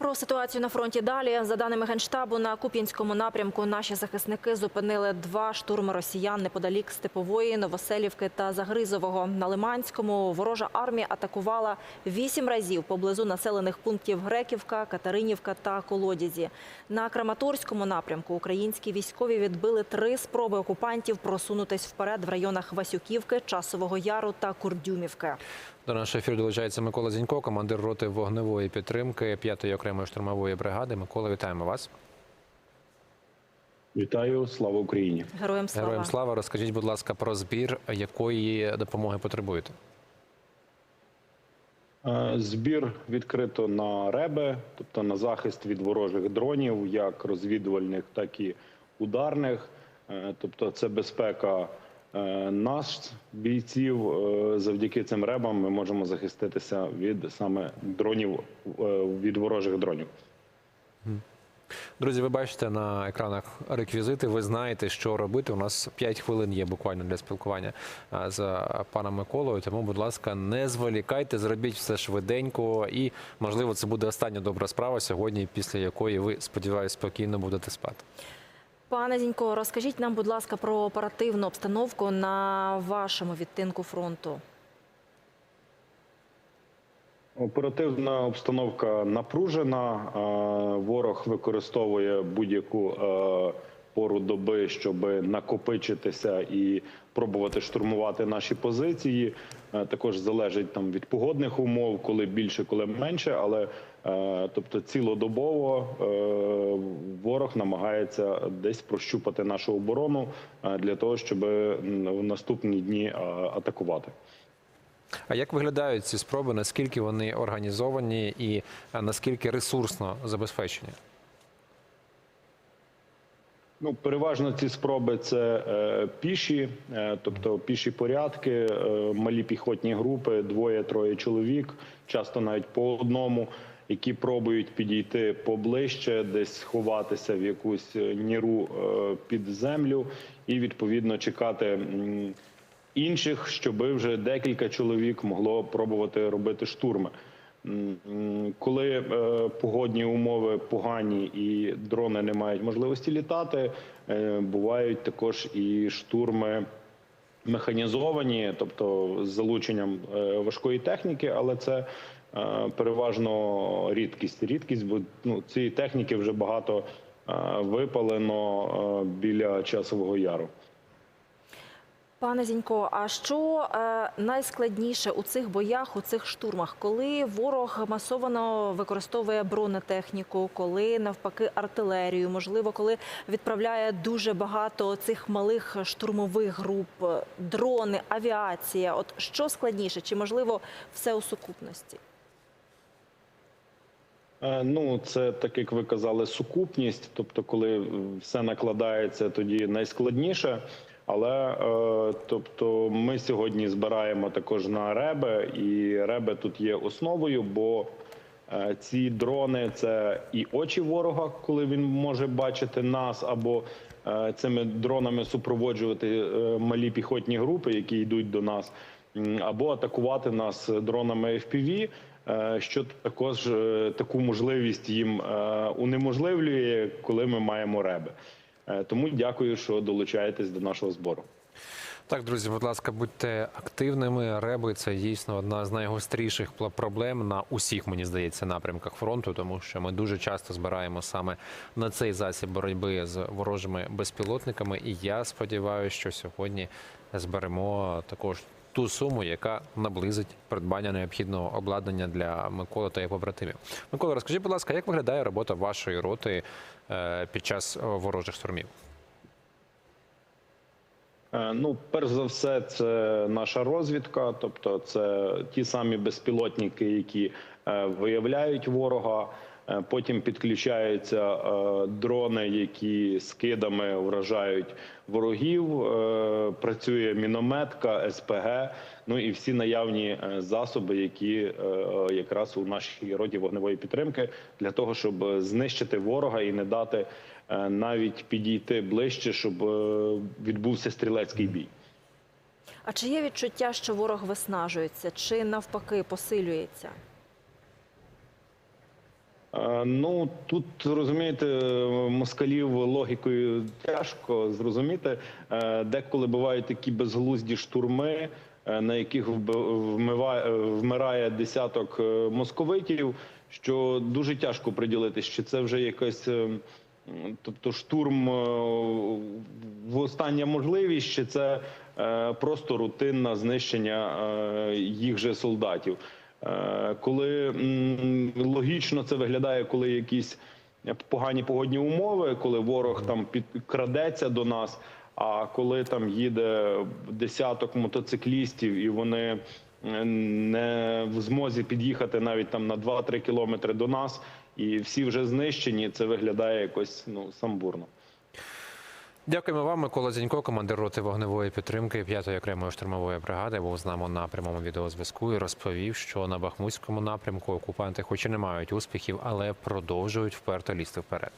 Про ситуацію на фронті далі. За даними Генштабу, на Куп'янському напрямку наші захисники зупинили два штурми росіян неподалік Степової, Новоселівки та Загризового. На Лиманському ворожа армія атакувала вісім разів поблизу населених пунктів Греківка, Катеринівка та Колодязі. На Краматорському напрямку українські військові відбили три спроби окупантів просунутись вперед в районах Васюківки, Часового Яру та Курдюмівки. До нашого ефіру долучається Микола Зінько, командир роти вогневої підтримки 5-ї окремої штурмової бригади. Микола, вітаємо вас. Вітаю, слава Україні. Героям слава. Героям слава. Розкажіть, будь ласка, про збір, якої допомоги потребуєте. Е, Збір відкрито на РЕБе, тобто на захист від ворожих дронів, як розвідувальних, так і ударних. Е, Тобто, це безпека нас, бійців. Е, Завдяки цим ребам ми можемо захиститися від саме дронів е, від ворожих дронів. Друзі, ви бачите на екранах реквізити. Ви знаєте, що робити. У нас 5 хвилин є буквально для спілкування з паном Миколою. Тому, будь ласка, не зволікайте, зробіть все швиденько, і можливо, це буде остання добра справа сьогодні, після якої ви сподіваюся спокійно будете спати. Пане Зінько, розкажіть нам, будь ласка, про оперативну обстановку на вашому відтинку фронту. Оперативна обстановка напружена. Ворог використовує будь-яку пору доби, щоб накопичитися і пробувати штурмувати наші позиції. Е, Також залежить там від погодних умов, коли більше, коли менше. Але е, тобто цілодобово е, ворог намагається десь прощупати нашу оборону для того, щоб в наступні дні атакувати. А як виглядають ці спроби? Наскільки вони організовані і наскільки ресурсно забезпечені? Ну, переважно ці спроби це е, піші, е, тобто піші порядки, е, малі піхотні групи, двоє-троє чоловік, часто навіть по одному, які пробують підійти поближче, десь сховатися в якусь е, ніру е, під землю і відповідно чекати. Інших, щоб вже декілька чоловік могло пробувати робити штурми. Коли е, погодні умови погані і дрони не мають можливості літати, е, бувають також і штурми механізовані, тобто з залученням е, важкої техніки, але це переважно рідкість. Рідкість, бо ну, цієї техніки вже багато випалено біля часового яру. Пане Зінько, а що е, найскладніше у цих боях, у цих штурмах, коли ворог масово використовує бронетехніку, коли навпаки артилерію, можливо, коли відправляє дуже багато цих малих штурмових груп, е, дрони, авіація? От що складніше, чи можливо все у сукупності? Е, Ну, це так як ви казали, сукупність. Тобто, коли все накладається, тоді найскладніше. Але е, тобто, ми сьогодні збираємо також на реби, і реби тут є основою, бо е, ці дрони це і очі ворога, коли він може бачити нас, або е, цими дронами супроводжувати малі піхотні групи, які йдуть до нас, або атакувати нас дронами FPV, що також таку можливість їм унеможливлює, коли ми маємо реби. Е, Тому дякую, що долучаєтесь до нашого збору. Так, друзі, будь ласка, будьте активними. Реби це дійсно одна з найгостріших проблем на усіх, мені здається, напрямках фронту, тому що ми дуже часто збираємо саме на цей засіб боротьби з ворожими безпілотниками. І я сподіваюся, що сьогодні зберемо також ту суму, яка наблизить придбання необхідного обладнання для Миколи та його побратимів. Микола, розкажіть, будь ласка, як виглядає робота вашої роти під час е, ворожих штурмів? Е, Ну, перш за все, це наша розвідка, тобто це ті самі безпілотники, які е, виявляють ворога. Е, Потім підключаються е, дрони, які скидами вражають ворогів. Е, Працює мінометка, СПГ, ну і всі наявні засоби, які якраз у нашій роді вогневої підтримки для того, щоб знищити ворога і не дати навіть підійти ближче, щоб відбувся стрілецький бій. А чи є відчуття, що ворог виснажується, чи навпаки посилюється? Е, Ну тут розумієте, москалів логікою тяжко зрозуміти. Е, Деколи бувають такі безглузді штурми, е, на яких вмирає десяток московитів. Що дуже тяжко приділити, чи це вже якась, е, тобто штурм в остання можливість, чи це просто рутинне знищення їх же солдатів. Коли логічно це виглядає, коли якісь погані погодні умови, коли ворог там підкрадеться до нас. А коли там їде десяток мотоциклістів, і вони е, не в змозі під'їхати навіть там на 2-3 кілометри до нас, і всі вже знищені, це виглядає якось ну самбурно. Дякуємо вам, Микола Зінько, командир роти вогневої підтримки 5-ї окремої штурмової бригади, був з нами на прямому відеозв'язку і розповів, що на Бахмутському напрямку окупанти, хоч і не мають успіхів, але продовжують вперто лізти вперед.